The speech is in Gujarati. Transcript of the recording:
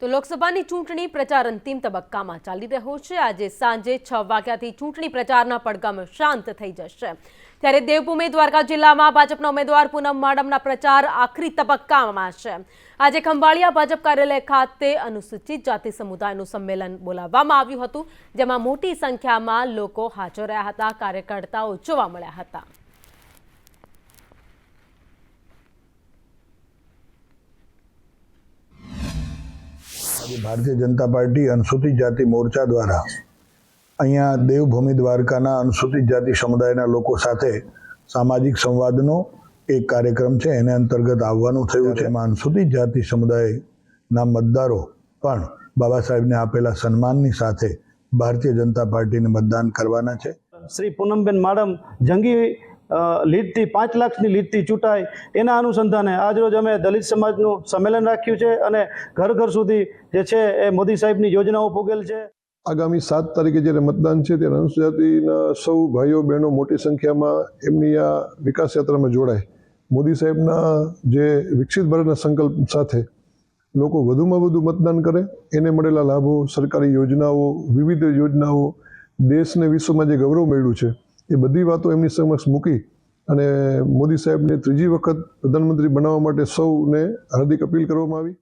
તો લોકસભાની ચૂંટણી પ્રચાર અંતિમ તબક્કામાં ચાલી રહ્યો છે. આજે સાંજે છ વાગ્યાથી ચૂંટણી પ્રચારના પડઘમ શાંત થઈ જશે. ત્યારે દેવભૂમિ દ્વારકા જિલ્લામાં ભાજપના ઉમેદવાર પૂનમ માડમના પ્રચાર આખરી તબક્કામાં છે. આજે ખંભાળિયા ભાજપ કાર્યાલય ખાતે અનુસૂચિત જાતિ સમુદાયનું સંમેલન બોલાવવામાં આવ્યું હતું, જેમાં મોટી સંખ્યામાં લોકો હાજર રહ્યા હતા, કાર્યકર્તાઓ જોવા મળ્યા હતા. ભારતીય જનતા પાર્ટી, અનુસૂચિત જાતિ મોરચા દ્વારા અહીંયા દેવભૂમિ દ્વારકાના અનુસૂચિત જાતિ સમુદાયના લોકો સાથે સામાજિક સંવાદનો એક કાર્યક્રમ છે. એને અંતર્ગત આવવાનું થયું છે. એમાં અનુસૂચિત જાતિ સમુદાયના મતદારો પણ બાબા સાહેબને આપેલા સન્માનની સાથે ભારતીય જનતા પાર્ટીને મતદાન કરવાના છે. શ્રી પૂનમબેન, માડમ જંગી લીડથી પાંચ લાખની લીડથી ચૂંટાય. એના અનુસંધાને આજરોજ અમે દલિત સમાજનું સંમેલન રાખ્યું છે અને ઘર ઘર સુધી જે છે એ મોદી સાહેબની યોજનાઓ પૂગેલ છે. આગામી સાત તારીખે જ્યારે મતદાન છે ત્યારે અનુસૂચિત સૌ ભાઈઓ બહેનો મોટી સંખ્યામાં એમની આ વિકાસ યાત્રામાં જોડાય. મોદી સાહેબના જે વિકસિત ભારતના સંકલ્પ સાથે લોકો વધુમાં વધુ મતદાન કરે, એને મળેલા લાભો, સરકારી યોજનાઓ, વિવિધ યોજનાઓ દેશને વિશ્વમાં જે ગૌરવ મળ્યું છે એ બધી વાતો એમની સમક્ષ મૂકી અને મોદી સાહેબને ત્રીજી વખત પ્રધાનમંત્રી બનાવવા માટે સૌને હાર્દિક અપીલ કરવામાં આવી.